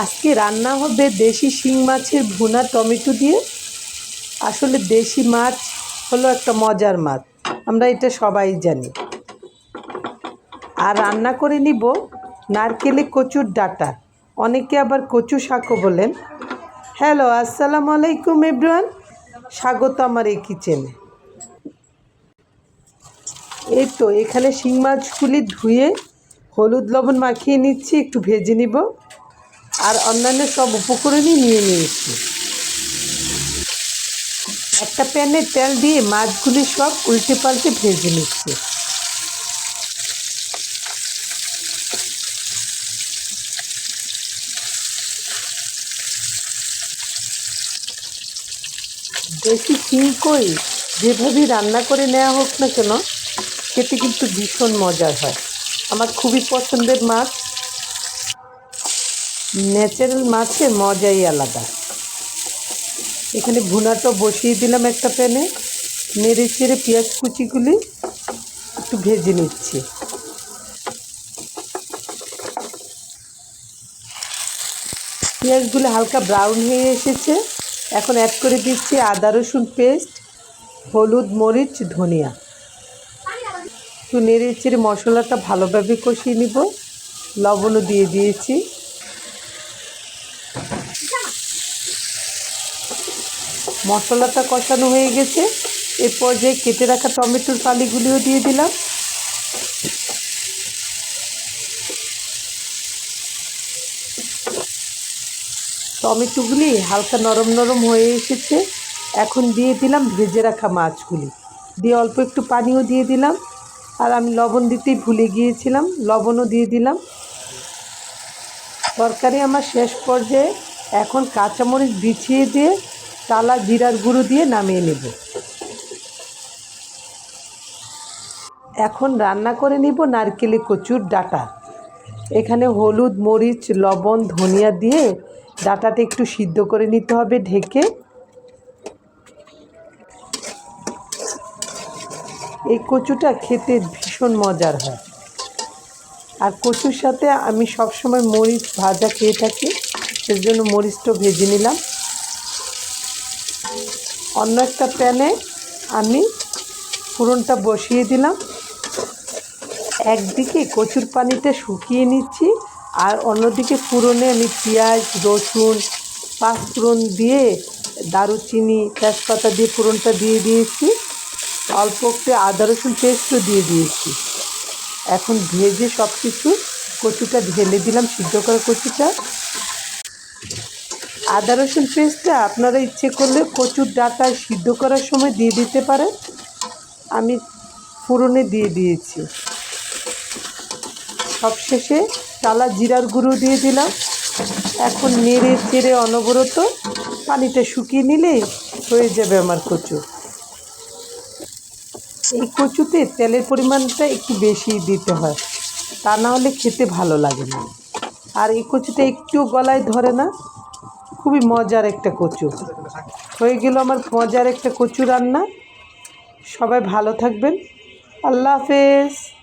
আজকে রান্না হবে দেশি শিং মাছের ভুনা টমেটো দিয়ে। আসলে দেশি মাছ হলো একটা মজার মাছ, আমরা এটা সবাই জানি। আর রান্না করে নিব নারকেলে কচুর ডাটা, অনেকে আবার কচু শাকও বলেন। হ্যালো, আসসালামু আলাইকুম এভরিওয়ান, স্বাগত আমার এই কিচেনে। এই তো, এখানে শিং মাছগুলি ধুয়ে হলুদ লবণ মাখিয়ে নিচ্ছি, একটু ভেজে নিব। আর অন্যান্য সব উপকরণই নিয়ে নিয়েছি। একটা প্যানে তেল দিয়ে মাছগুলি সব উল্টে পাল্টে ভেজে নিচ্ছি। দেশি শিং কই যেভাবেই রান্না করে নেওয়া হোক না কেন, খেতে কিন্তু ভীষণ মজার হয়। আমার খুবই পছন্দের মাছ। ন্যাচারাল মাছের মজাই আলাদা। এখানে ভুনাটা বসিয়ে দিলাম একটা প্যানে। নেড়ে চেড়ে পেঁয়াজ কুচিগুলি একটু ভেজে নিচ্ছি। পেঁয়াজগুলো হালকা ব্রাউন হয়ে এসেছে। এখন অ্যাড করে দিচ্ছি আদা, রসুন পেস্ট হলুদ, মরিচ, ধনিয়া। একটু নেড়ে চেড়ে মশলাটা ভালোভাবে কষিয়ে নিব। লবণও দিয়ে দিয়েছি। মশলাটা কষানো হয়ে গেছে। এরপর যে কেটে রাখা টমেটোর ফালিগুলিও দিয়ে দিলাম। টমেটোগুলি হালকা নরম নরম হয়ে এসেছে। এখন দিয়ে দিলাম ভেজে রাখা মাছগুলি। দিয়ে অল্প একটু পানিও দিয়ে দিলাম। আর আমি লবণ দিতেই ভুলে গিয়েছিলাম, লবণও দিয়ে দিলাম। তরকারি আমার শেষ পর্যায়ে। এখন কাঁচামরিচ বিছিয়ে দিয়ে টালা জিরার গুঁড়ো দিয়ে নামিয়ে নেব। এখন রান্না করে নিব নারকেলে কচুর ডাটা। এখানে হলুদ, মরিচ, লবণ, ধনিয়া দিয়ে ডাটাটা একটু সিদ্ধ করে নিতে হবে ঢেকে। এই কচুটা খেতে ভীষণ মজার হয়। আর কচুর সাথে আমি সবসময় মরিচ ভাজা খেয়ে থাকি এর জন্য মরিচটা ভেজে নিলাম। অন্য একটা প্যানে আমি ফোড়নটা বসিয়ে দিলাম। একদিকে কচুর পানিটা শুকিয়ে নিচ্ছি আর অন্যদিকে ফোড়নে আমি পেঁয়াজ, রসুন, পাঁচফোড়ন দিয়ে দারুচিনি, তেজপাতা দিয়ে ফোড়নটা দিয়ে দিয়েছি। অল্প একটু আদা, রসুন পেস্টও দিয়ে দিয়েছি। এখন ভেজে সব কিছু কচুটা ঢেলে দিলাম, সিদ্ধ করা কচুটা। আদা রসুন পেস্টটা আপনারা ইচ্ছে করলে কচুর ডাটা সিদ্ধ করার সময় দিয়ে দিতে পারেন। আমি ফোড়নে দিয়ে দিয়েছি। সবশেষে টালা জিরার গুঁড়ো দিয়ে দিলাম। এখন নেড়ে চেড়ে অনবরত পানিটা শুকিয়ে নিলেই হয়ে যাবে আমার কচু। এই কচুতে তেলের পরিমাণটা একটু বেশি দিতে হয়, তা না হলে খেতে ভালো লাগে না। আর এই কচুটা একটুও গলায় ধরে না। খুবই মজার একটা কচু। হয়ে গেল আমার মজার একটা কচু রান্না। সবাই ভালো থাকবেন। আল্লাহ হাফেজ।